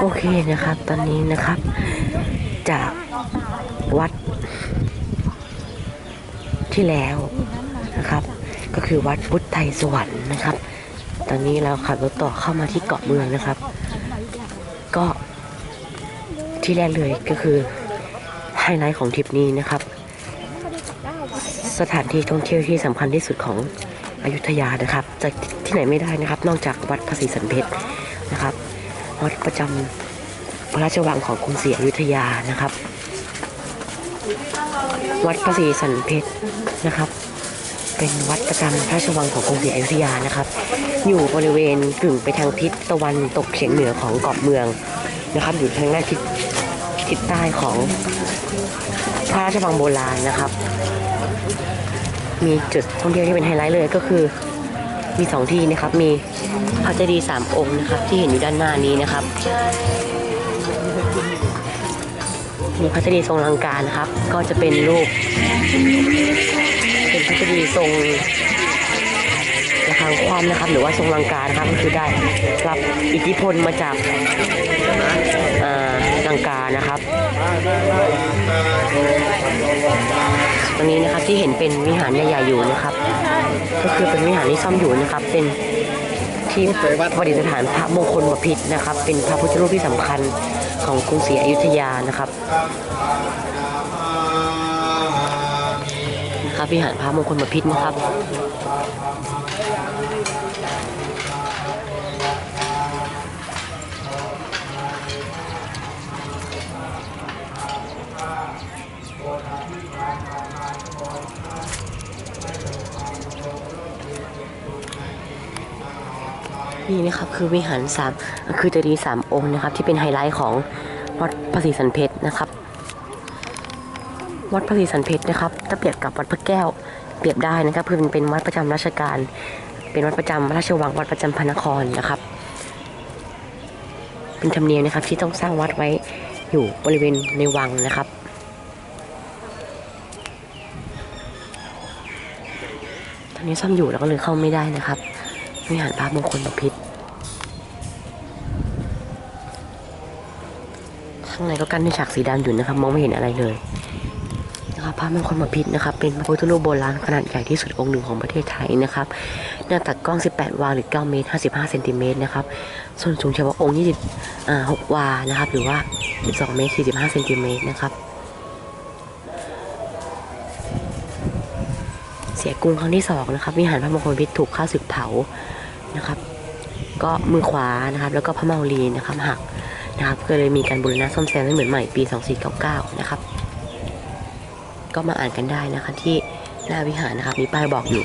โอเคนะครับ ตอนนี้นะครับ จากวัดที่แล้วนะครับ ก็คือวัดพุทธไทยสวรรค์นะครับ ตอนนี้เราขับรถต่อเข้ามาที่เกาะเมืองนะครับ ก็ ที่แรกเลยก็คือไฮไลท์ของทริปนี้นะครับ สถานที่ท่องเที่ยวที่สำคัญที่สุดของอยุธยานะครับจากที่ไหนไม่ได้นะครับ นอกจากวัดพระศรีสันเพชรนะครับ วัดประจำพระราชวังของกรุงศรีอยุธยานะครับ วัดพระศรีสันเพชรนะครับ เป็นวัดประจำพระราชวังของกรุงศรีอยุธยานะครับ อยู่บริเวณกึ่งไปทางทิศตะวันตกเฉียงเหนือของเกาะเมือง นะครับ อยู่ทางด้านทิศทิศใต้ของพระราชวังโบราณนะครับ มีจุดท่องเที่ยวที่เป็นไฮไลท์เลยก็คือมีสองที่นะครับ มีพระเจดีย์สามองค์นะครับ ที่เห็นอยู่ด้านหน้านี้นะครับมีพระเจดีย์ทรงลังกานะครับ ก็จะเป็นรูป เป็นพระเจดีย์ทรง ระฆังคว่ำนะครับ หรือว่าทรงลังกานะครับก็คือได้รับอิทธิพลมาจากอ่าลังกานะครับตรงนี้นะครับที่เห็นเป็นวิหารใหญ่ๆอยู่นะครับ ก็คือเป็นวิหารที่ซ่อมอยู่นะครับ เป็นที่ประดิษฐานพระมงคลบพิตรนะครับ เป็นพระพุทธรูปที่สำคัญของกรุงศรีอยุธยานะครับนะครับวิหารพระมงคลบพิตรนะครับ นี่นะครับคือวิหารสามคือเจดีย์สามองค์นะครับ ที่เป็นไฮไลท์ของวัดพระศรีสันเพชรนะครับ วัดพระศรีสันเพชรนะครับ ถ้าเปรียบกับวัดพระแก้ว เปรียบได้นะครับคือมันเป็นวัดประจำราชการ เป็นวัดประจำพราชวังวัดประจำพระนครนะครับ เป็นธรรมเนียมนะครับที่ต้องสร้างวัดไว้อยู่บริเวณในวังนะครับตอนนี้ซ่อมอยู่แล้วก็เลยเข้าไม่ได้นะครับ วิหารพระมงคลบพิตรข้างในก็กั้นด้วยฉากสีดำอยู่นะครับ มองไม่เห็นอะไรเลยนะครับพระมงคลบพิตรนะครับ เป็นพระพุทธรูปโบราณขนาดใหญ่ที่สุดองค์หนึ่งของประเทศไทยนะครับหน้าตัดกล้อง 18 วาหรือ 9 เมตร 55 เซนติเมตรนะครับ ส่วนสูงเฉพาะองค์ 26 วานะครับ หรือว่า 12 เมตร 45 เซนติเมตรนะครับ สียกรุงครั้งที่สองนะครับ วิหารพระมงคลพิษถูกฆ่าศึกเผานะครับ ก็มือขวานะครับ แล้วก็พระเมารีนะครับหักนะครับก็เลยมีการบูรณะซ่อมแซมให้เหมือนใหม่ปี 2499 นะครับ ก็มาอ่านกันได้นะคะที่หน้าวิหารนะครับมีป้ายบอกอยู่